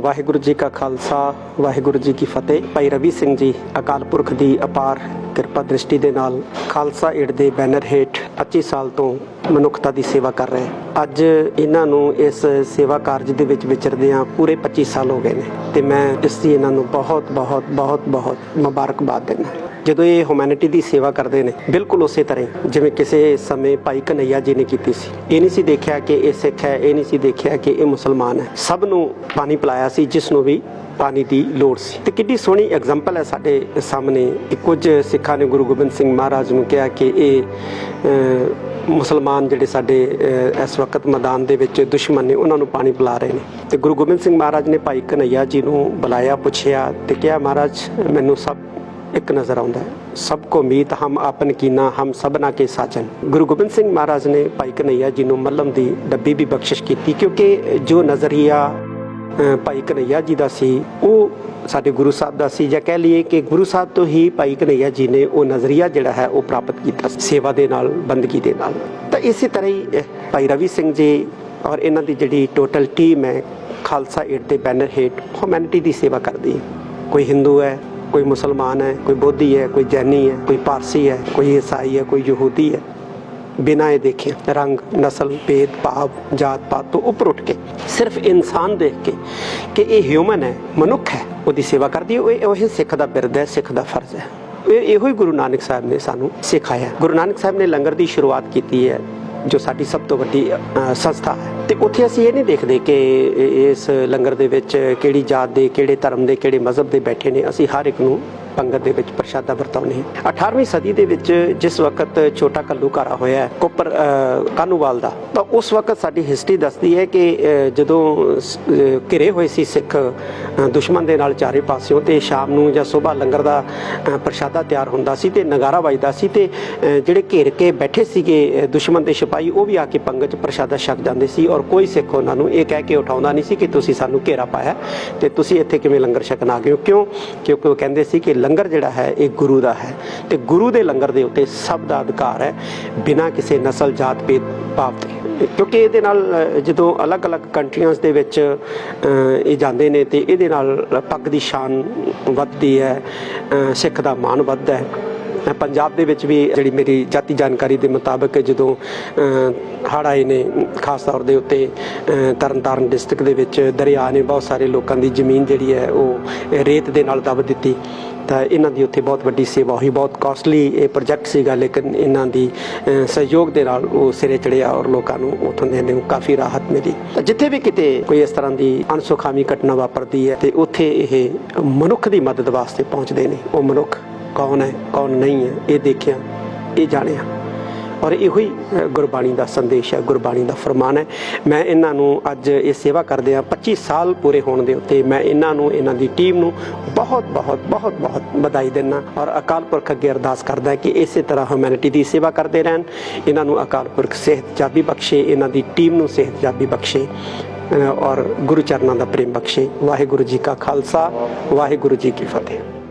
ਵਾਹਿਗੁਰੂ ਜੀ ਕਾ ਖਾਲਸਾ, ਵਾਹਿਗੁਰੂ ਜੀ ਕੀ ਫਤਿਹ। ਭਾਈ ਰਵੀ ਸਿੰਘ ਜੀ ਅਕਾਲ ਪੁਰਖ ਦੀ ਅਪਾਰ ਕਿਰਪਾ ਦ੍ਰਿਸ਼ਟੀ ਦੇ ਨਾਲ ਖਾਲਸਾ ਏਡ ਦੇ ਬੈਨਰ ਹੇਠ 25 ਸਾਲ ਤੋਂ ਮਨੁੱਖਤਾ ਦੀ ਸੇਵਾ ਕਰ ਰਹੇ। ਅੱਜ ਇਹਨਾਂ ਨੂੰ ਇਸ ਸੇਵਾ ਕਾਰਜ ਦੇ ਵਿੱਚ ਵਿਚਰਦਿਆਂ ਪੂਰੇ 25 ਸਾਲ ਹੋ ਗਏ ਨੇ ਤੇ ਮੈਂ ਇਸ ਦੀ ਇਹਨਾਂ ਨੂੰ ਬਹੁਤ ਬਹੁਤ ਬਹੁਤ ਬਹੁਤ ਮੁਬਾਰਕਬਾਦ ਦਿੰਦਾ। ਜਦੋਂ ਇਹ ਹਿਊਮੈਨਿਟੀ ਦੀ ਸੇਵਾ ਕਰਦੇ ਨੇ, ਬਿਲਕੁਲ ਉਸੇ ਤਰ੍ਹਾਂ ਹੀ, ਜਿਵੇਂ ਕਿਸੇ ਸਮੇਂ ਭਾਈ ਕਨਈਆ ਜੀ ਨੇ ਕੀਤੀ ਸੀ। ਇਹ ਨਹੀਂ ਸੀ ਦੇਖਿਆ ਕਿ ਇਹ ਸਿੱਖ ਹੈ, ਇਹ ਨਹੀਂ ਸੀ ਦੇਖਿਆ ਕਿ ਇਹ ਮੁਸਲਮਾਨ ਹੈ। ਸਭ ਨੂੰ ਪਾਣੀ ਪਿਲਾਇਆ ਸੀ, ਜਿਸ ਨੂੰ ਵੀ ਪਾਣੀ ਦੀ ਲੋੜ ਸੀ। ਤੇ ਕਿੰਨੀ ਸੋਹਣੀ ਐਗਜ਼ਾਮਪਲ ਹੈ ਸਾਡੇ ਸਾਹਮਣੇ। ਕਿ ਕੁਝ ਸਿੱਖਾਂ ਨੇ ਗੁਰੂ ਗੋਬਿੰਦ ਸਿੰਘ ਮਹਾਰਾਜ ਨੂੰ ਕਿਹਾ ਕਿ ਇਹ ਮੁਸਲਮਾਨ ਜਿਹੜੇ ਸਾਡੇ ਇਸ ਵਕਤ ਮੈਦਾਨ ਦੇ ਵਿੱਚ ਦੁਸ਼ਮਣ ਨੇ, ਉਹਨਾਂ ਨੂੰ ਪਾਣੀ ਪਿਲਾ ਰਹੇ ਨੇ। ਤੇ ਗੁਰੂ ਗੋਬਿੰਦ ਸਿੰਘ ਮਹਾਰਾਜ ਨੇ ਭਾਈ ਕਨਈਆ ਜੀ ਨੂੰ ਬੁਲਾਇਆ, ਪੁੱਛਿਆ ਤੇ ਕਿਹਾ, ਮਹਾਰਾਜ, ਮੈਨੂੰ ਸਭ ਇੱਕ ਨਜ਼ਰ ਆਉਂਦਾ ਹੈ। ਸਭ ਕੋ ਮੀਤ ਹਮ ਆਪਨ ਕੀਨਾ ਹਮ ਸਭਨਾ ਕੇ ਸਾਜਨ। ਗੁਰੂ ਗੋਬਿੰਦ ਸਿੰਘ ਮਹਾਰਾਜ ਨੇ ਭਾਈ ਕਨਈਆ ਜੀ ਨੂੰ ਮੱਲਮ ਦੀ ਡੱਬੀ ਵੀ ਬਖਸ਼ਿਸ਼ ਕੀਤੀ ਕਿਉਂਕਿ ਜੋ ਨਜ਼ਰੀਆ ਭਾਈ ਕਨਈਆ ਜੀ ਦਾ ਸੀ, ਉਹ ਸਾਡੇ ਗੁਰੂ ਸਾਹਿਬ ਦਾ ਸੀ ਜਾਂ ਕਹਿ ਲਈਏ ਕਿ ਗੁਰੂ ਸਾਹਿਬ ਤੋਂ ਹੀ ਭਾਈ ਕਨਈਆ ਜੀ ਨੇ ਉਹ ਨਜ਼ਰੀਆ ਜਿਹੜਾ ਹੈ, ਉਹ ਪ੍ਰਾਪਤ ਕੀਤਾ ਸੇਵਾ ਦੇ ਨਾਲ, ਬੰਦਗੀ ਦੇ ਨਾਲ। ਤਾਂ ਇਸੇ ਤਰ੍ਹਾਂ ਹੀ ਭਾਈ ਰਵੀ ਸਿੰਘ ਜੀ ਔਰ ਇਹਨਾਂ ਦੀ ਜਿਹੜੀ ਟੋਟਲ ਟੀਮ ਹੈ, ਖਾਲਸਾ ਏਡ ਦੇ ਬੈਨਰ ਹੇਠ ਹਿਊਮੈਨਿਟੀ ਦੀ ਸੇਵਾ ਕਰਦੀ ਹੈ। ਕੋਈ ਹਿੰਦੂ ਹੈ ਕੋਈ ਮੁਸਲਮਾਨ ਹੈ, ਕੋਈ ਬੋਧੀ ਹੈ, ਕੋਈ ਜੈਨੀ ਹੈ, ਕੋਈ ਪਾਰਸੀ ਹੈ, ਕੋਈ ਈਸਾਈ ਹੈ, ਕੋਈ ਯਹੂਦੀ ਹੈ। ਬਿਨਾਂ ਇਹ ਦੇਖਿਆ ਰੰਗ, ਨਸਲ, ਭੇਦ, ਭਾਵ, ਜਾਤ ਪਾਤ ਤੋਂ ਉੱਪਰ ਉੱਠ ਕੇ, ਸਿਰਫ ਇਨਸਾਨ ਦੇਖ ਕੇ ਕਿ ਇਹ ਹਿਊਮਨ ਹੈ, ਮਨੁੱਖ ਹੈ, ਉਹਦੀ ਸੇਵਾ ਕਰਦੀ ਹੈ, ਉਹ ਉਹ ਸਿੱਖ ਦਾ ਬਿਰਦ ਹੈ, ਸਿੱਖ ਦਾ ਫਰਜ਼ ਹੈ। ਇਹ ਇਹੋ ਹੀ ਗੁਰੂ ਨਾਨਕ ਸਾਹਿਬ ਨੇ ਸਾਨੂੰ ਸਿਖਾਇਆ। ਗੁਰੂ ਨਾਨਕ ਸਾਹਿਬ ਨੇ ਲੰਗਰ ਦੀ ਸ਼ੁਰੂਆਤ ਕੀਤੀ ਹੈ। ਜੋ ਸਾਡੀ ਸਭ ਤੋਂ ਵੱਡੀ ਸੰਸਥਾ ਹੈ। ਤੇ ਉੱਥੇ ਅਸੀਂ ਇਹ ਨਹੀਂ ਦੇਖਦੇ ਕਿ ਇਸ ਲੰਗਰ ਦੇ ਵਿੱਚ ਕਿਹੜੀ ਜਾਤ ਦੇ, ਕਿਹੜੇ ਧਰਮ ਦੇ, ਕਿਹੜੇ ਮਜ਼ਹਬ ਦੇ ਬੈਠੇ ਨੇ। ਅਸੀਂ ਹਰ ਇੱਕ ਨੂੰ ਪੰਗਤ ਦੇ ਵਿੱਚ ਪ੍ਰਸ਼ਾਦਾ ਵਰਤਾਉਂਦੇ ਹਾਂ। 18ਵੀਂ ਸਦੀ ਦੇ ਵਿੱਚ ਜਿਸ ਵਕਤ ਛੋਟਾ ਕੱਲੂਕਾਰਾ ਹੋਇਆ ਕੋਪਰ ਅ, ਦਾ ਤਾਂ ਉਸ ਵਕਤ ਸਾਡੀ ਹਿਸਟਰੀ ਦੱਸਦੀ ਹੈ ਕਿ ਜਦੋਂ ਸ- ਘਿਰੇ ਹੋਏ ਸੀ ਸਿੱਖ ਦੁਸ਼ਮਣ ਦੇ ਨਾਲ ਚਾਰੇ ਪਾਸਿਓਂ ਤੇ ਸ਼ਾਮ ਨੂੰ ਜਾਂ ਸਵੇਰ ਲੰਗਰ ਦਾ ਪ੍ਰਸ਼ਾਦਾ ਤਿਆਰ ਹੁੰਦਾ ਸੀ ਤੇ ਨਗਾਰਾ ਵੱਜਦਾ ਸੀ ਤੇ ਜਿਹੜੇ ਘੇਰ ਕੇ ਬੈਠੇ ਸੀਗੇ ਦੁਸ਼ਮਣ ਦੇ ਸਿਪਾਹੀ ਉਹ ਵੀ ਆ ਕੇ ਪੰਗਤ ਚ ਪ੍ਰਸ਼ਾਦਾ ਛਕ ਜਾਂਦੇ ਸੀ ਔਰ ਕੋਈ ਸਿੱਖ ਉਹਨਾਂ ਨੂੰ ਇਹ ਕਹਿ ਕੇ ਉਠਾਉਂਦਾ ਨਹੀਂ ਸੀ ਕਿ ਤੁਸੀਂ ਸਾਨੂੰ ਘੇਰਾ ਪਾਇਆ ਤੇ ਤੁਸੀਂ ਇੱਥੇ ਕਿਵੇਂ ਲੰਗਰ ਛਕਣ ਆ ਗਏ ਹੋ? ਕਿਉਂ? ਕਿਉਂਕਿ ਉਹ ਕਹਿੰਦੇ ਸੀ ਕਿ ਲੰਗਰ ਜਿਹੜਾ ਹੈ, ਇਹ ਗੁਰੂ ਦਾ ਹੈ। ਤੇ ਗੁਰੂ ਦੇ ਲੰਗਰ ਦੇ ਉੱਤੇ ਸਭ ਦਾ ਅਧਿਕਾਰ ਹੈ, ਬਿਨਾਂ ਕਿਸੇ ਨਸਲ, ਜਾਤ, ਭੇਦ, ਭਾਵ ਦੇ। ਕਿਉਂਕਿ ਇਹਦੇ ਨਾਲ ਜਦੋਂ ਅਲੱਗ-ਅਲੱਗ ਕੰਟਰੀਆਂ ਦੇ ਵਿੱਚ ਇਹ ਜਾਂਦੇ ਨੇ, ਤੇ ਇਹਦੇ ਨਾਲ ਪੱਗ ਦੀ ਸ਼ਾਨ ਵੱਧਦੀ ਹੈ ਸਿੱਖ ਦਾ ਮਾਣ ਵੱਧਦਾ ਹੈ। ਪੰਜਾਬ ਦੇ ਵਿੱਚ ਵੀ ਜਿਹੜੀ ਮੇਰੀ ਜਾਤੀ ਜਾਣਕਾਰੀ ਦੇ ਮੁਤਾਬਕ ਜਦੋਂ ਹੜ੍ਹ ਆਏ ਨੇ, ਖਾਸ ਤੌਰ ਦੇ ਉੱਤੇ ਤਰਨਤਾਰਨ ਡਿਸਟ੍ਰਿਕਟ ਦੇ ਵਿੱਚ ਦਰਿਆ ਨੇ ਬਹੁਤ ਸਾਰੇ ਲੋਕਾਂ ਦੀ ਜ਼ਮੀਨ ਜਿਹੜੀ ਹੈ, ਉਹ ਰੇਤ ਦੇ ਨਾਲ ਦਬ ਦਿੱਤੀ। ਤਾਂ ਇਹਨਾਂ ਦੀ ਉੱਥੇ ਬਹੁਤ ਵੱਡੀ ਸੇਵਾ ਹੋਈ ਬਹੁਤ ਕਾਸਟਲੀ ਇਹ ਪ੍ਰੋਜੈਕਟ ਸੀਗਾ ਲੇਕਿਨ ਇਹਨਾਂ ਦੀ ਸਹਿਯੋਗ ਦੇ ਨਾਲ ਉਹ ਸਿਰੇ ਚੜਿਆ ਔਰ ਲੋਕਾਂ ਨੂੰ ਉੱਥੋਂ ਦੇ ਨੂੰ ਕਾਫੀ ਰਾਹਤ ਮਿਲੀ। ਤਾਂ ਜਿੱਥੇ ਵੀ ਕਿਤੇ ਕੋਈ ਇਸ ਤਰ੍ਹਾਂ ਦੀ ਅਣਸੁਖਾਵੀ ਘਟਨਾ ਵਾਪਰਦੀ ਹੈ ਤੇ ਉੱਥੇ ਇਹ ਮਨੁੱਖ ਦੀ ਮਦਦ ਵਾਸਤੇ ਪਹੁੰਚਦੇ ਨੇ। ਉਹ ਮਨੁੱਖ ਕੌਣ ਹੈ ਕੌਣ ਨਹੀਂ ਹੈ ਇਹ ਦੇਖਿਆ ਇਹ ਜਾਣਿਆ। ਔਰ ਇਹੋ ਹੀ ਗੁਰਬਾਣੀ ਦਾ ਸੰਦੇਸ਼ ਹੈ, ਗੁਰਬਾਣੀ ਦਾ ਫਰਮਾਨ ਹੈ। ਮੈਂ ਇਹਨਾਂ ਨੂੰ ਅੱਜ ਇਹ ਸੇਵਾ ਕਰਦੇ ਆ 25 ਸਾਲ ਪੂਰੇ ਹੋਣ ਦੇ ਉੱਤੇ ਮੈਂ ਇਹਨਾਂ ਨੂੰ, ਇਹਨਾਂ ਦੀ ਟੀਮ ਨੂੰ ਬਹੁਤ ਬਹੁਤ ਬਹੁਤ ਬਹੁਤ ਵਧਾਈ ਦਿੰਦਾ ਔਰ ਅਕਾਲ ਪੁਰਖ ਅੱਗੇ ਅਰਦਾਸ ਕਰਦਾ ਕਿ ਇਸੇ ਤਰ੍ਹਾਂ ਹਿਊਮੈਨਿਟੀ ਦੀ ਸੇਵਾ ਕਰਦੇ ਰਹਿਣ। ਇਹਨਾਂ ਨੂੰ ਅਕਾਲ ਪੁਰਖ ਸਿਹਤ ਜਾਬੀ ਬਖਸ਼ੇ, ਇਹਨਾਂ ਦੀ ਟੀਮ ਨੂੰ ਸਿਹਤ ਜਾਬੀ ਬਖਸ਼ੇ ਔਰ ਗੁਰੂ ਚਰਨਾਂ ਦਾ ਪ੍ਰੇਮ ਬਖਸ਼ੇ। ਵਾਹਿਗੁਰੂ ਜੀ ਕਾ ਖਾਲਸਾ, ਵਾਹਿਗੁਰੂ ਜੀ ਕੀ ਫਤਿਹ।